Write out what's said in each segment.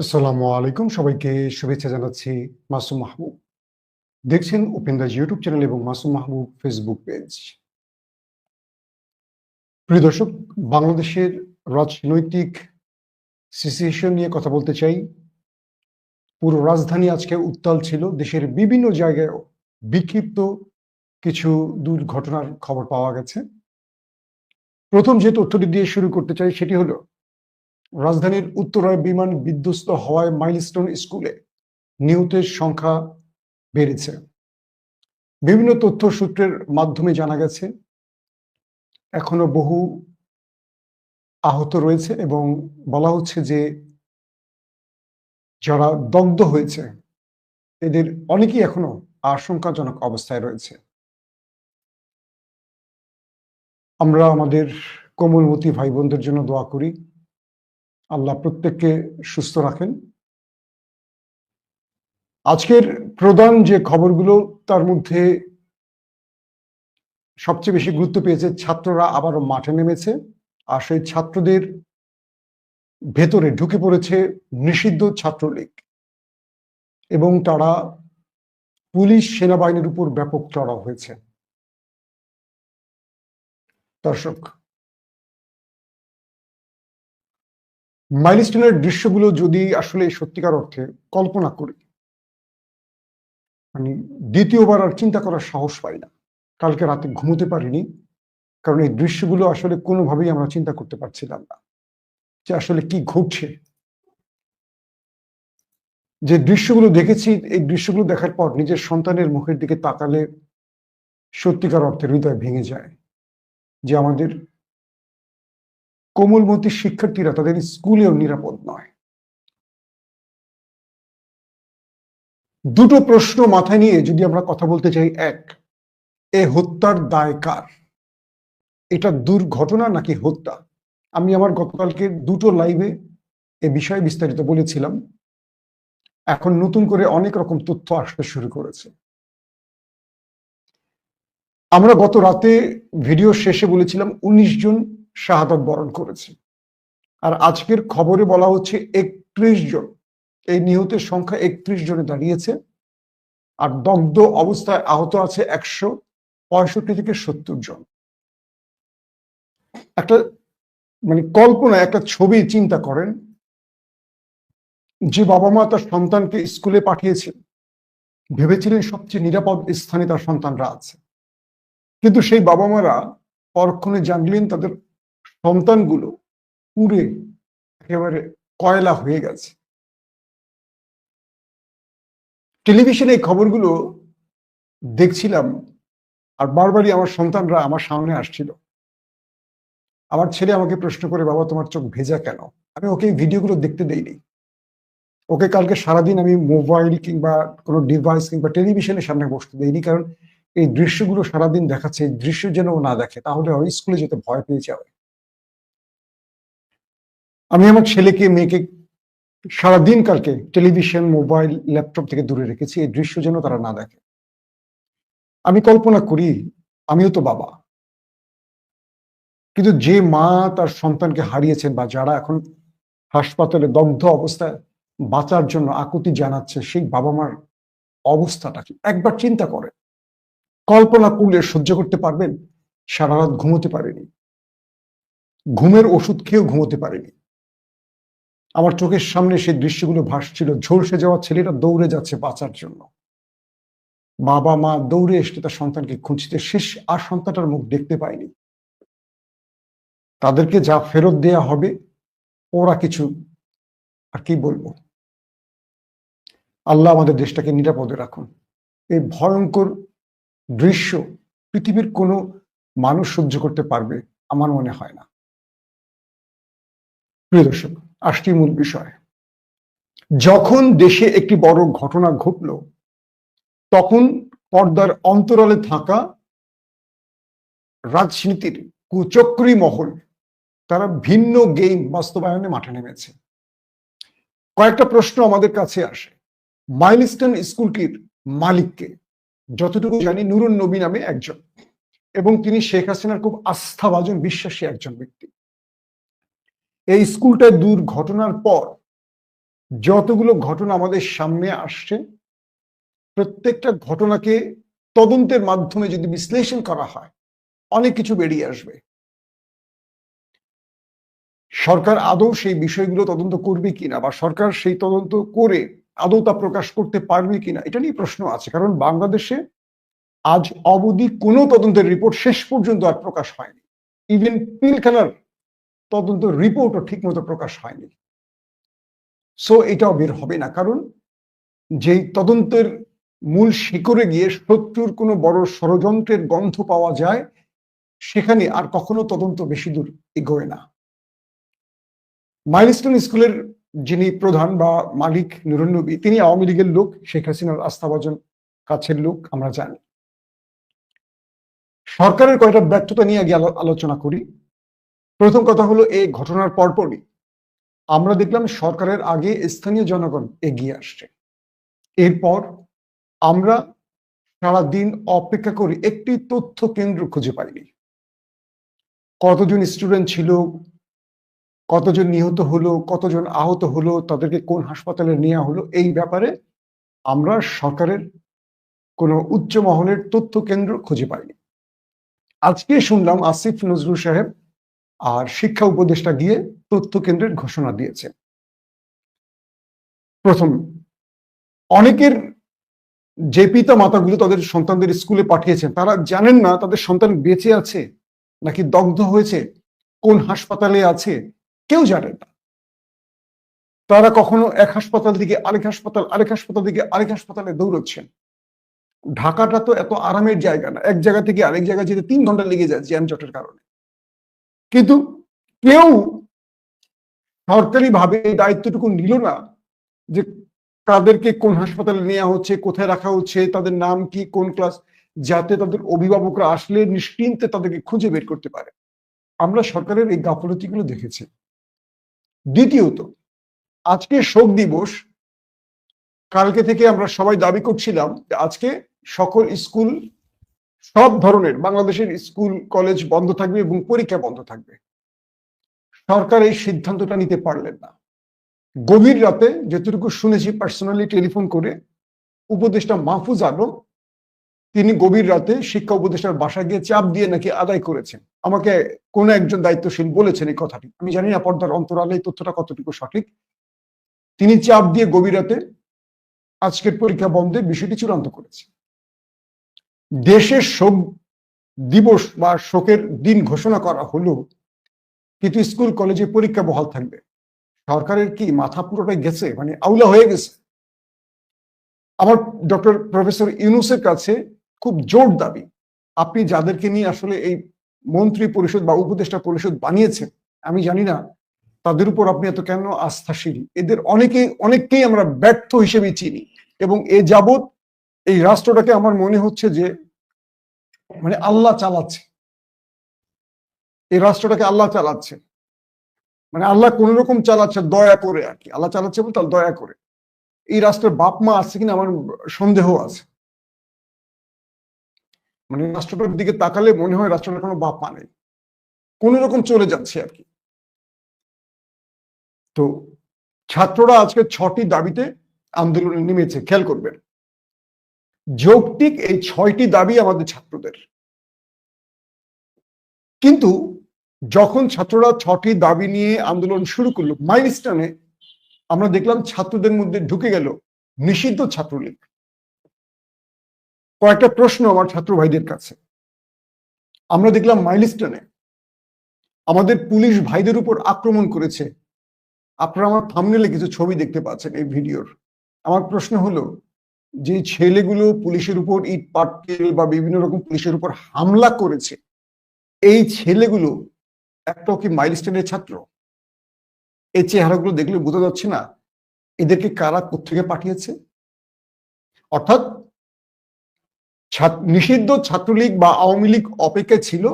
আসসালামু আলাইকুম। সবাইকে শুভেচ্ছা জানাচ্ছি মাসুম মাহবুব। দেখছেন উপেন্দাজ ইউটিউব চ্যানেল এবং মাসুম মাহবুব ফেসবুক পেজ। প্রিয় দর্শক, বাংলাদেশের রাজনৈতিক সিচুয়েশন নিয়ে কথা বলতে চাই। পুরো রাজধানী আজকে উত্তাল ছিল। দেশের বিভিন্ন জায়গায় বিক্ষিপ্ত কিছু দুর্ঘটনার খবর পাওয়া গেছে। প্রথম যে তথ্যটি দিয়ে শুরু করতে চাই সেটি হলো রাজধানীর উত্তরায় বিমান বিধ্বস্ত হওয়ায় মাইলস্টোন স্কুলে নিহতের সংখ্যা বেড়েছে। বিভিন্ন তথ্য সূত্রের মাধ্যমে জানা গেছে, এখনও বহু আহত রয়েছে এবং বলা হচ্ছে যে যারা দগ্ধ হয়েছে, এদের অনেকেই এখনও আশঙ্কাজনক অবস্থায় রয়েছে। আমরা আমাদের কোমলমতি ভাই বোনদের জন্য দোয়া করি। আল্লাহ প্রত্যেককে সুস্থ রাখেন। আজকের প্রধান যে খবরগুলো, তার মধ্যে সবচেয়ে বেশি গুরুত্ব পেয়েছে ছাত্ররা আবারও মাঠে নেমেছে, আর সেই ছাত্রদের ভেতরে ঢুকে পড়েছে নিষিদ্ধ ছাত্রলীগ। এবং তারা পুলিশ সেনাবাহিনীর উপর ব্যাপক চড়াও হয়েছে। দর্শক মাইলস্টোনের দৃশ্যগুলো যদি আসলে সত্যিকার অর্থে কল্পনা করি মানে দ্বিতীয়বার আর চিন্তা করার সাহস পাই না। কালকে রাতে ঘুমোতে পারিনি, কারণ এই দৃশ্যগুলো আসলে কোনোভাবেই আমরা চিন্তা করতে পারছিলাম না যে আসলে কি ঘটছে। যে দৃশ্যগুলো দেখেছি, এই দৃশ্যগুলো দেখার পর নিজের সন্তানের মুখের দিকে তাকালে সত্যিকার অর্থে হৃদয় ভেঙে যায় যে আমাদের কোমলমতি শিক্ষার্থীরা তাদের স্কুলেও নিরাপদ নয়। দুটো প্রশ্ন মাথায় নিয়ে যদি আমরা কথা বলতে চাই, এক, এ হত্যার দায় কার? এটা দুর্ঘটনা নাকি হত্যা? আমি আমার গতকালকে দুটো লাইভে এ বিষয়ে বিস্তারিত বলেছিলাম। এখন নতুন করে অনেক রকম তথ্য আসতে শুরু করেছে। আমরা গত রাতে ভিডিও শেষে বলেছিলাম, উনিশ জন শাহাদত বরণ করেছে। আর আজকের খবরে বলা হচ্ছে একত্রিশ জন, এই নিহতের সংখ্যা একত্রিশ জনে দাঁড়িয়েছে। আর দগ্ধ অবস্থায় আহত আছে একশো পঁয়ষট্টি থেকে সত্তর জন। একটা মানে কল্পনা, একটা ছবি চিন্তা করেন। যে বাবা মা তার সন্তানকে স্কুলে পাঠিয়েছেন, ভেবেছিলেন সবচেয়ে নিরাপদ স্থানে তার সন্তানরা আছে। কিন্তু সেই বাবা মারা পরক্ষণে জানলেন তাদের সন্তানগুলো পুড়ে একেবারে কয়লা হয়ে গেছে। টেলিভিশনে এই খবরগুলো দেখছিলাম আর বারবারই আমার সন্তানরা আমার সামনে আসছিল। আমার ছেলে আমাকে প্রশ্ন করে, বাবা, তোমার চোখ ভেজা কেন? আমি ওকে ভিডিওগুলো দেখতে দেইনি। ওকে কালকে সারাদিন আমি মোবাইল কিংবা কোনো ডিভাইস কিংবা টেলিভিশনের সামনে বসতে দেইনি কারণ এই দৃশ্যগুলো সারাদিন দেখাচ্ছে, এই দৃশ্য যেন না দেখে, তাহলে স্কুলে যেতে ভয় পেয়ে যাবে আমি আমার ছেলেকে, মেয়েকে সারাদিন কালকে টেলিভিশন, মোবাইল, ল্যাপটপ থেকে দূরে রেখেছি। এই দৃশ্য যেন তারা না দেখে। আমি কল্পনা করি, আমিও তো বাবা। কিন্তু যে মা তার সন্তানকে হারিয়েছেন বা যারা এখন হাসপাতালে দগ্ধ অবস্থায় বাঁচার জন্য আকুতি জানাচ্ছে, সেই বাবা মার অবস্থাটা কি? একবার চিন্তা করেন। কল্পনা করলে সহ্য করতে পারবেন? সারা রাত ঘুমোতে পারেনি। ঘুমের ওষুধ খেয়েও ঘুমোতে পারেনি। আমার চোখের সামনে সেই দৃশ্যগুলো ভাসছিল, ঝলসে যাওয়া ছেলেটা দৌড়ে যাচ্ছে বাঁচার জন্য। বাবা, মা দৌড়ে এসে তার সন্তানকে খুঁজতে শেষ আর সন্তানটার মুখ দেখতে পায়নি। তাদেরকে যা ফেরত দেয়া হবে, ওরা কিছু, আর কি বলব? আল্লাহ আমাদের দেশটাকে নিরাপদে রাখুন। এই ভয়ঙ্কর দৃশ্য পৃথিবীর কোনো মানুষ সহ্য করতে পারবে, আমার মনে হয় না। প্রিয় দর্শক আসছি মূল বিষয়। যখন দেশে একটি বড় ঘটনা ঘটল, তখন পর্দার অন্তরালে থাকা রাজনীতির কুচক্রী মহল, তারা ভিন্ন গেম বাস্তবায়নে মাঠে নেমেছে। কয়েকটা প্রশ্ন আমাদের কাছে আসে। মাইলস্টোন স্কুলটির মালিককে, যতটুকু জানি নুরুন নবী নামে একজন, এবং তিনি শেখ হাসিনার খুব আস্থাভাজন, বিশ্বাসী একজন ব্যক্তি। এই স্কুলটায় দুর্ঘটনার পর যতগুলো ঘটনা আমাদের সামনে আসছে, প্রত্যেকটা ঘটনাকে তদন্তের মাধ্যমে যদি বিশ্লেষণ করা হয়, অনেক কিছু বেরিয়ে আসবে। সরকার আদৌ সেই বিষয়গুলো তদন্ত করবে কিনা বা সরকার সেই তদন্ত করে আদৌ তা প্রকাশ করতে পারবে কিনা, এটা নিয়ে প্রশ্ন আছে। কারণ বাংলাদেশে আজ অবধি কোনো তদন্তের রিপোর্ট শেষ পর্যন্ত আর প্রকাশ হয়নি। ইভেন পিলখানার তদন্ত রিপোর্টও ঠিক মতো প্রকাশ হয়নি। সো এটাও বের হবে না। কারণ যেই তদন্তের মূল শিকড়ে গিয়ে শত্রুর কোনো বড় ষড়যন্ত্রের গন্ধ পাওয়া যায়, সেখানে আর কখনো তদন্ত বেশি দূর এগোয় না। মাইলস্টোন স্কুলের যিনি প্রধান বা মালিক নুরুন্নবী তিনি আওয়ামী লীগের লোক, শেখ হাসিনার আস্থাভাজন কাছের লোক, আমরা জানি। সরকারের কয়টা ব্যর্থতা নিয়ে আগে আলোচনা করি। প্রথম কথা হলো এই ঘটনার পরপরই। আমরা দেখলাম সরকারের আগে স্থানীয় জনগণ এগিয়ে আসছে। এরপর আমরা সারা দিন অপেক্ষা করি একটি তথ্য কেন্দ্র খুঁজে পাইনি। কতজন স্টুডেন্ট ছিল, কতজন নিহত হলো, কতজন আহত হলো, তাদেরকে কোন হাসপাতালে নেওয়া হলো, এই ব্যাপারে আমরা সরকারের কোনো উচ্চ মহলের তথ্য কেন্দ্র খুঁজে পাইনি। আজকে শুনলাম আসিফ নজরুল সাহেব আর শিক্ষা উপদেষ্টা গিয়ে তথ্য কেন্দ্রের ঘোষণা দিয়েছে। প্রথম, অনেকের যে পিতা মাতাগুলো তাদের সন্তানদের স্কুলে পাঠিয়েছেন। তারা জানেন না তাদের সন্তান বেঁচে আছে নাকি দগ্ধ হয়েছে, কোন হাসপাতালে আছে, কেউ জানেন না। তারা কখনো এক হাসপাতাল থেকে আরেক হাসপাতাল আরেক হাসপাতাল থেকে আরেক হাসপাতালে দৌড়চ্ছেন। ঢাকাটা তো এত আরামের জায়গা না, এক জায়গা থেকে আরেক জায়গায় যেতে তিন ঘণ্টা লেগে যায় জ্যাম জটের কারণে। কিন্তু কেউ সরকারি ভাবে এই দায়িত্বটুকু নিল না যে তাদেরকে কোন হাসপাতালে নেওয়া হচ্ছে, কোথায় রাখা হচ্ছে, তাদের নাম কি, কোন ক্লাস, যাতে তাদের অভিভাবকরা আসলে নিশ্চিন্তে তাদেরকে খুঁজে বের করতে পারে। আমরা সরকারের এই গাফলতিগুলো দেখেছি। দ্বিতীয়ত, আজকে শোক দিবস। কালকে থেকে আমরা সবাই দাবি করছিলাম যে আজকে সকল স্কুল সব ধরনের বাংলাদেশের স্কুল, কলেজ বন্ধ থাকবে এবং পরীক্ষা বন্ধ থাকবে। সরকার এই সিদ্ধান্তটা নিতে পারলেন না। গভীর রাতে যতটুকু শুনেছি পার্সোনালি টেলিফোন করে, উপদেষ্টা মাহফুজ আলম, তিনি গভীর রাতে শিক্ষা উপদেষ্টার বাসা গিয়ে চাপ দিয়ে নাকি আদায় করেছেন। আমাকে কোন একজন দায়িত্বশীল বলেছেন এই কথাটি। আমি জানি না পর্দার অন্তরালে এই তথ্যটা কতটুকু সঠিক। তিনি চাপ দিয়ে গভীর রাতে আজকের পরীক্ষা বন্ধে বিষয়টি চূড়ান্ত করেছে দেশের শোক দিবস বা শোকের দিন ঘোষণা করা হলো কিন্তু স্কুল, কলেজে পরীক্ষা বহাল থাকবে। সরকারের কি মাথা পুরোটাই গেছে? মানে আউলা হয়ে গেছে। আমার ডক্টর প্রফেসর ইউনুসের কাছে খুব জোর দাবি। আপনি যাদেরকে নিয়ে আসলে এই মন্ত্রী পরিষদ বা উপদেষ্টা পরিষদ বানিয়েছেন, আমি জানি না, তাদের উপর আপনি এত কেন আস্থাশীল? এদের অনেকে, অনেককেই আমরা ব্যর্থ হিসেবে চিনি এবং এ যাবৎ এই রাষ্ট্রটাকে আমার মনে হচ্ছে যে মানে আল্লাহ চালাচ্ছে। এই রাষ্ট্রটাকে আল্লাহ চালাচ্ছে। মানে আল্লাহ কোন রকম চালাচ্ছে দয়া করে আর কি। আল্লাহ চালাচ্ছে বলতে দয়া করে। এই রাষ্ট্রের বাপ মা আছে কিনা আমার সন্দেহ আছে। মানে রাষ্ট্রটার দিকে তাকালে মনে হয় রাষ্ট্রটার কোনো বাপ মা নেই। কোন রকম চলে যাচ্ছে আর কি। তো ছাত্ররা আজকে ছটি দাবিতে আন্দোলনে নেমেছে, খেয়াল করবেন। যৌক্তিক এই ছয়টি দাবি আমাদের ছাত্রদের। কিন্তু যখন ছাত্ররা ছটি দাবি নিয়ে আন্দোলন শুরু করল মাইলস্টানে আমরা দেখলাম ছাত্রদের মধ্যে ঢুকে গেল নিষিদ্ধ ছাত্রলীগ। কয়েকটা প্রশ্ন আমার ছাত্র ভাইদের কাছে। আমরা দেখলাম মাইলস্টোনে আমাদের পুলিশ ভাইদের উপর আক্রমণ করেছে। আপনারা আমার থামনেলে কিছু ছবি দেখতে পাচ্ছেন এই ভিডিওর। আমার প্রশ্ন হলো যে ছেলেগুলো পুলিশের উপর ইট, পাটকেল বা বিভিন্ন রকম পুলিশের উপর হামলা করেছে, এই ছেলেগুলো একটাও কি মাইলস্টোনের ছাত্র? এই চেহারাগুলো দেখলে বোঝা যাচ্ছে না, এদেরকে কারা কোথেকে পাঠিয়েছে? অর্থাৎ নিষিদ্ধ ছাত্রলীগ বা আওয়ামী লীগ অপেক্ষায় ছিল,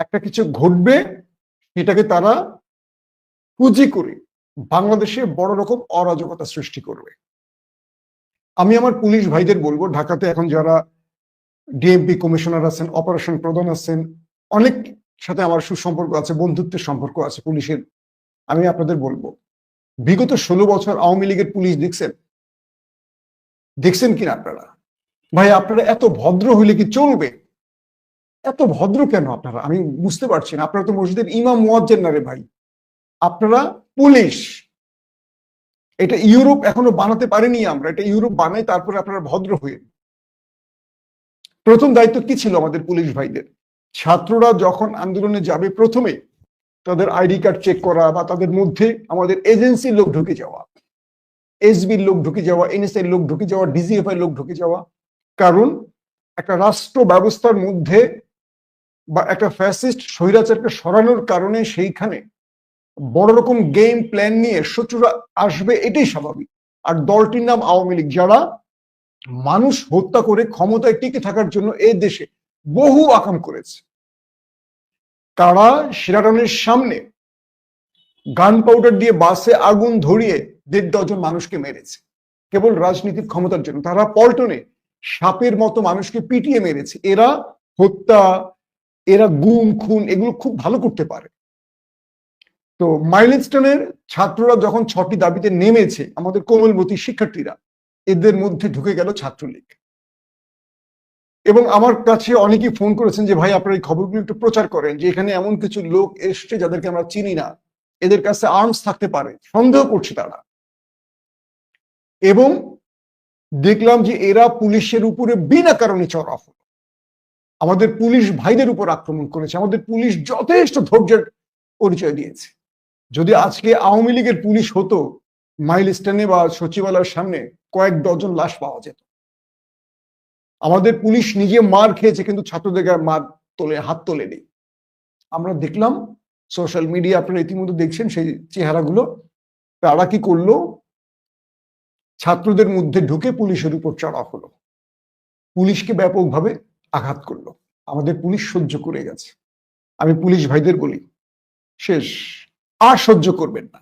একটা কিছু ঘটবে, সেটাকে তারা পুঁজি করে বাংলাদেশে বড় রকম অরাজকতা সৃষ্টি করবে। আমি আমার পুলিশ ভাইদের বলব, ঢাকাতে এখন যারা ডিএমপি কমিশনার আছেন অপারেশন প্রধান আছেন, অনেক সাথে আমার সুসম্পর্ক আছে, বন্ধুত্বের সম্পর্ক আছে পুলিশের, আমি আপনাদের বলব। বিগত ষোলো বছর আওয়ামী লীগের পুলিশ দেখছেন? দেখছেন কিনা আপনারা? ভাই, আপনারা এত ভদ্র হইলে কি চলবে? এত ভদ্র কেন আপনারা? আমি বুঝতে পারছি না। আপনারা তো মসজিদের ইমাম মোয়াজ্জেন না রে ভাই। আপনারা পুলিশ। এটা ইউরোপ এখনও বানাতে পারেনি আমরা, এটা ইউরোপ বানাই তারপরে আপনারা ভদ্র হয়ে প্রথম দায়িত্ব কি ছিল আমাদের পুলিশ ভাইদের? ছাত্ররা যখন আন্দোলনে যাবে প্রথমে তাদের আইডি কার্ড চেক করা বা তাদের মধ্যে আমাদের এজেন্সির লোক ঢুকে যাওয়া এসবির লোক ঢুকে যাওয়া এনএসআই লোক ঢুকে যাওয়া ডিজিএফআই লোক ঢুকে যাওয়া। কারণ একটা রাষ্ট্র ব্যবস্থার মধ্যে বা একটা ফ্যাসিস্ট স্বৈরাচারকে সরানোর কারণে সেইখানে বড় রকম গেম প্ল্যান নিয়ে শত্রুরা আসবে, এটাই স্বাভাবিক। আর দলটির নাম আওয়ামী লীগ। যারা মানুষ হত্যা করে ক্ষমতায় টিকে থাকার জন্য এ দেশে বহু আকাম করেছে। তারা সেরাটনের সামনে গান পাউডার দিয়ে বাসে আগুন ধরিয়ে দেড় ডজন মানুষকে মেরেছে। কেবল রাজনীতির ক্ষমতার জন্য। তারা পল্টনে সাপের মতো মানুষকে পিটিয়ে মেরেছে। এরা হত্যা, এরা গুম, খুন, এগুলো খুব ভালো করতে পারে। তো মাইলস্টোনের ছাত্ররা যখন ছটি দাবিতে নেমেছে, আমাদের কোমলমতি শিক্ষার্থীরা, এদের মধ্যে ঢুকে গেল ছাত্রলীগ। এবং আমার কাছে অনেকেই ফোন করেছেন যে, ভাই, আপনারা এই খবরগুলো একটু প্রচার করেন যে, এখানে এমন কিছু লোক এসছে যাদেরকে আমরা চিনি না। এদের কাছে আর্মস থাকতে পারে। সন্দেহ করছে তারা। এবং দেখলাম যে, এরা পুলিশের উপরে বিনা কারণে চড়া হলো। আমাদের পুলিশ ভাইদের উপর আক্রমণ করেছে। আমাদের পুলিশ যথেষ্ট ধৈর্যের পরিচয় দিয়েছে। যদি আজকে আওয়ামী লীগের পুলিশ হতো, মাইল স্ট্যান্ডে বা সচিবালয়ের সামনে কয়েক ডজন লাশ পাওয়া যেত। আমাদের পুলিশ নিজে মার খেয়েছে, কিন্তু ছাত্রদের গায়ে মার তোলে, হাত তোলেনি। আমরা দেখলাম, সোশ্যাল মিডিয়া আপনারা ইতিমধ্যে দেখছেন সেই চেহারাগুলো। তারা কি করল? ছাত্রদের মধ্যে ঢুকে পুলিশের উপর চড়া হলো। পুলিশকে ব্যাপকভাবে আঘাত করল। আমাদের পুলিশ সহ্য করে গেছে। আমি পুলিশ ভাইদের বলি, শেষ। আর সহ্য করবেন না।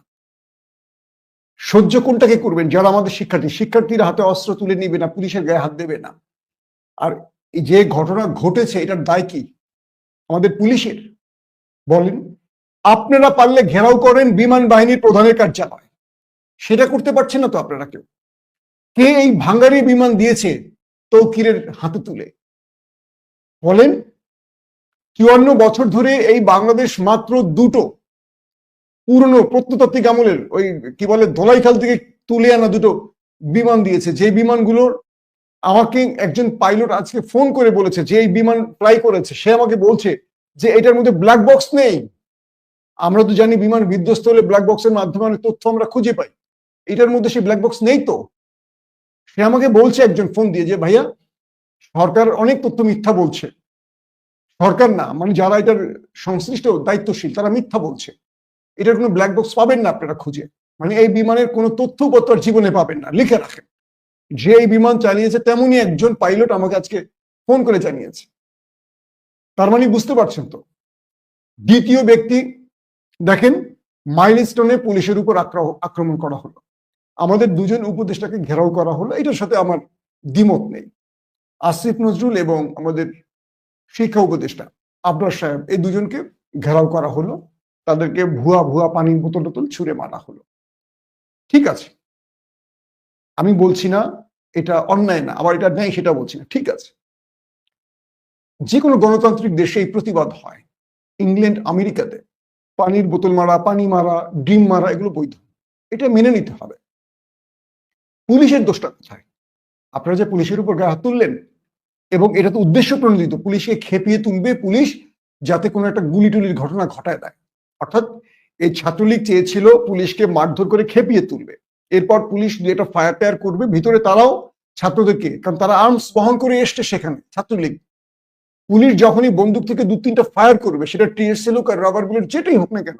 সহ্য কোনটাকে করবেন? যারা আমাদের শিক্ষার্থী, শিক্ষার্থীরা হাতে অস্ত্র তুলে নিবে না, পুলিশের গায়ে হাত দেবে না। আর যে ঘটনা ঘটেছে, এটার দায় কি? আমাদের পুলিশের। বলেন, আপনারা পারলে ঘেরাও করেন বিমান বাহিনীর প্রধানের কার্যালয়। সেটা করতে পারছেন না তো আপনারা কেউ? কে এই ভাঙ্গারি বিমান দিয়েছে তৌকিরের হাতে তুলে? বলেন, চুয়ান্ন বছর ধরে এই বাংলাদেশ মাত্র দুটো পুরনো প্রত্নতাত্ত্বিক আমলের ওই, কি বলে ধোলাইখাল থেকে তুলে আনা দুটো বিমান দিয়েছে। যে বিমানগুলোর আমাকে একজন পাইলট আজকে ফোন করে বলেছে, যে এই বিমান ফ্লাই করেছে, সে আমাকে বলছে যে এটার মধ্যে ব্ল্যাক বক্স নেই। আমরা তো জানি বিমান বিধ্বস্ত হলে ব্ল্যাক বক্সের মাধ্যমে তথ্য আমরা খুঁজে পাই। এটার মধ্যে সেই ব্ল্যাক বক্স নেই তো? সে আমাকে বলছে একজন ফোন দিয়ে যে, ভাইয়া, সরকার অনেক তথ্য মিথ্যা বলছে। সরকার না মানে যারা এটার সংশ্লিষ্ট, দায়িত্বশীল, তারা মিথ্যা বলছে। এটার কোনো ব্ল্যাক বক্স পাবেন না আপনারা খুঁজে। মানে এই বিমানের কোনো তথ্যপত্র জীবনে পাবেন না, লিখে রাখেন। যে এই বিমান চালিয়েছে তেমনই একজন পাইলট আমাকে আজকে ফোন করে জানিয়েছে। তার মানে বুঝতে পারছেন তো? দ্বিতীয় ব্যক্তি, দেখেন মাইলস্টোনে পুলিশের উপর আক্রমণ করা হলো। আমাদের দুজন উপদেষ্টাকে ঘেরাও করা হলো। এটার সাথে আমার দ্বিমত নেই। আসিফ নজরুল এবং আমাদের শিক্ষা উপদেষ্টা আবরার সাহেব, এই দুজনকে ঘেরাও করা হলো। তাদেরকে ভুয়া ভুয়া পানির বোতল টোতল ছুঁড়ে মারা হলো। ঠিক আছে। আমি বলছি না এটা অন্যায় না, আবার এটা ন্যায় সেটা বলছি না, ঠিক আছে। যে কোনো গণতান্ত্রিক দেশে এই প্রতিবাদ হয়। ইংল্যান্ড, আমেরিকাতে পানির বোতল মারা, পানি মারা, ডিম মারা, এগুলো বৈধ। এটা মেনে নিতে হবে। পুলিশের দোষটা কোথায়? আপনারা যে পুলিশের উপর গায়ে হাত তুললেন, এবং এটা তো উদ্দেশ্য প্রণোদিত, পুলিশকে খেপিয়ে তুলবে পুলিশ যাতে কোনো একটা গুলি টুলির ঘটনা ঘটায় দেয়। অর্থাৎ এই ছাত্রলীগ চেয়েছিল পুলিশকে মারধর করে খেপিয়ে তুলবে। এরপর পুলিশ যেটা ফায়ার টায়ার করবে, ভিতরে তারাও ছাত্রদেরকে, কারণ তারা আর্মস বহন করে এসছে সেখানে, ছাত্রলীগ। পুলিশ যখনই বন্দুক থেকে দু তিনটা ফায়ার করবে, সেটা টিএসএল হোক আর রাবার বুলেট যেটাই হোক না কেন,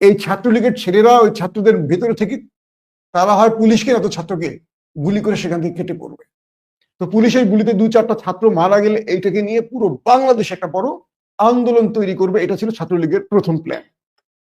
এই ছাত্রলীগের ছেলেরা, ওই ছাত্রদের ভেতরে থেকে তারা হয় পুলিশকে, না তো ছাত্রকে গুলি করে সেখান থেকে কেটে পড়বে। তো পুলিশের গুলিতে দু চারটা ছাত্র মারা গেলে, এইটাকে নিয়ে পুরো বাংলাদেশ একটা বড় আন্দোলন তৈরি করবে এটা ছিল ছাত্রলীগের প্রথম প্ল্যান